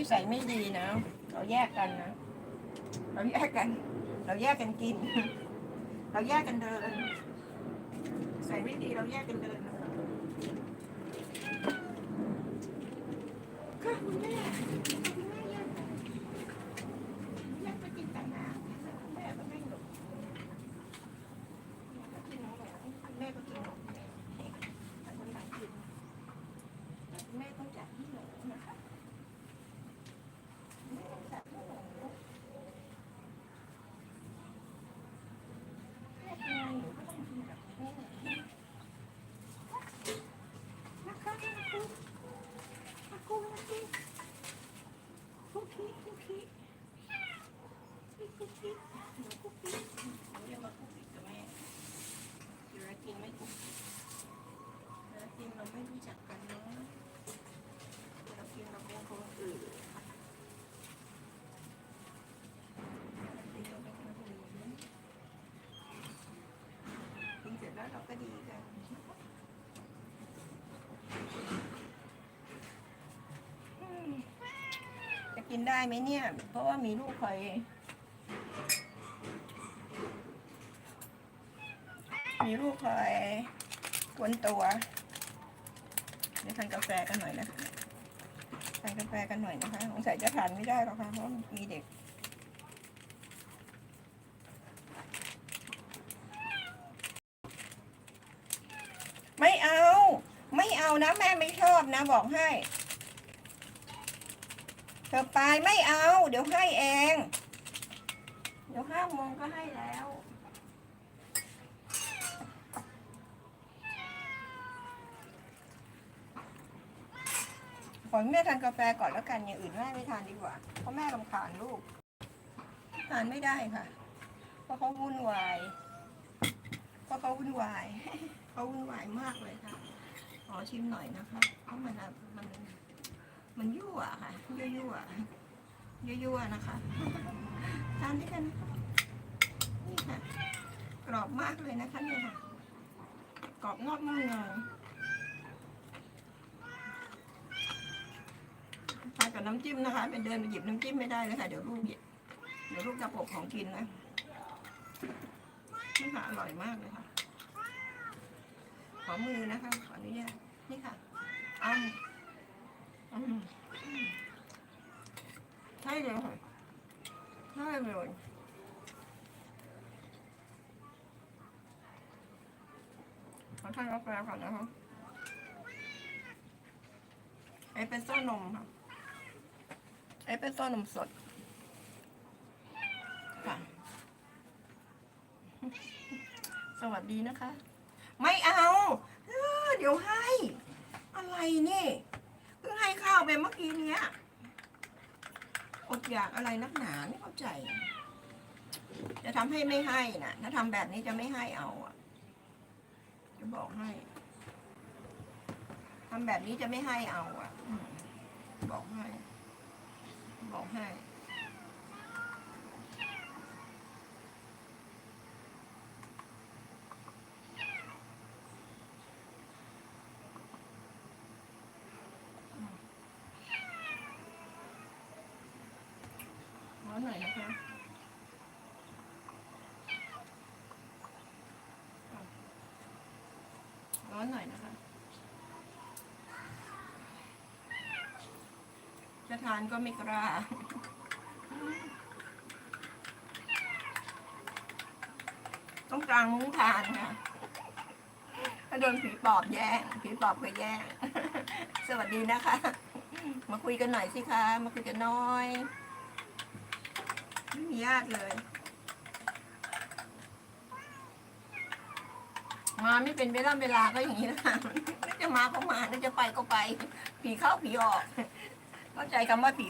นิสัยไม่ดีนะ เราแยกกันนะ เราแยกกัน เราแยกกันกิน เราแยกกันเดินใส่ไม่ดีเราแยกกันเดิน กุ๊กกิ๊กหนูกุ๊กกิ๊กหนูรีากุ๊กกิ๊แม่เยวากินไม่กุก กินได้ไหมเนี่ย เพราะว่ามีลูกคอยมีลูกคอยกวนตัวเดี๋ยวทานกาแฟกันหน่อยนะคะทานกาแฟกันหน่อยนะคะสงสัยจะทานไม่ได้หรอกค่ะเพราะมีเด็กไม่เอา ไม่เอานะ แม่ไม่ชอบนะ บอกให้ เธอไปไม่เอา เดี๋ยวให้เอง เดี๋ยวห้าโมงก็ให้แล้วขอแม่ทานกาแฟก่อนแล้วกันอย่างอื่นแม่ไม่ทานดีกว่า เพราะแม่รำคาญลูก ทานไม่ได้ค่ะ เพราะเขาวุ่นวาย เพราะเขาวุ่นวาย เขาวุ่นวายมากเลยค่ะ ขอชิมหน่อยนะคะ เพราะมันมัน มันยั่วค่ะยั่วยั่วยั่วยั่วนะคะทานด้วยกันนี่ค่ะ กรอบมากเลยนะคะเนี่ยค่ะ กรอบนอกนุ่มในทานกับน้ำจิ้มนะคะ เป็นเดินไปหยิบน้ำจิ้มไม่ได้เลยค่ะ เดี๋ยวลูกเดี๋ยวลูกจะปกของกินนะนี่ค่ะอร่อยมากเลยค่ะ ขอมือนะคะ ขออนุญาตนี่ค่ะอ้ำอืม ใช่เลยค่ะใช่เลยขอทานกาแฟก่อนนะคะเอสเปรสโซ่นมค่ะเอสเปรสโซ่นมสดค่ะสวัสดีนะคะ ไม่เอา เดี๋ยวให้ อะไรนี่ ให้ข้าวไปเมื่อกี้เนี้ยอดอยากอะไรนักหนาไม่เข้าใจ จะทำให้ไม่ให้นะถ้าทำแบบนี้จะไม่ให้เอาอะจะบอกให้ทำแบบนี้จะไม่ให้เอาอะบอกให้ บอกให้ หน่อยนะคะร้อนหน่อยนะคะ จะทานก็ไม่กล้าต้องกลางมุ้งทานค่ะถ้าโดนผีปอบแย่งผีปอบก็แย่ง สวัสดีนะคะ มาคุยกันหน่อยสิคะ มาคุยกันน้อย ไม่มีญาติเลย มาไม่เป็นเวลาเวลาก็อย่างนี้นะคะนึกจะมาก็มานึกจะไปก็ไป ผีเข้าผีออก เข้าใจคำว่าผี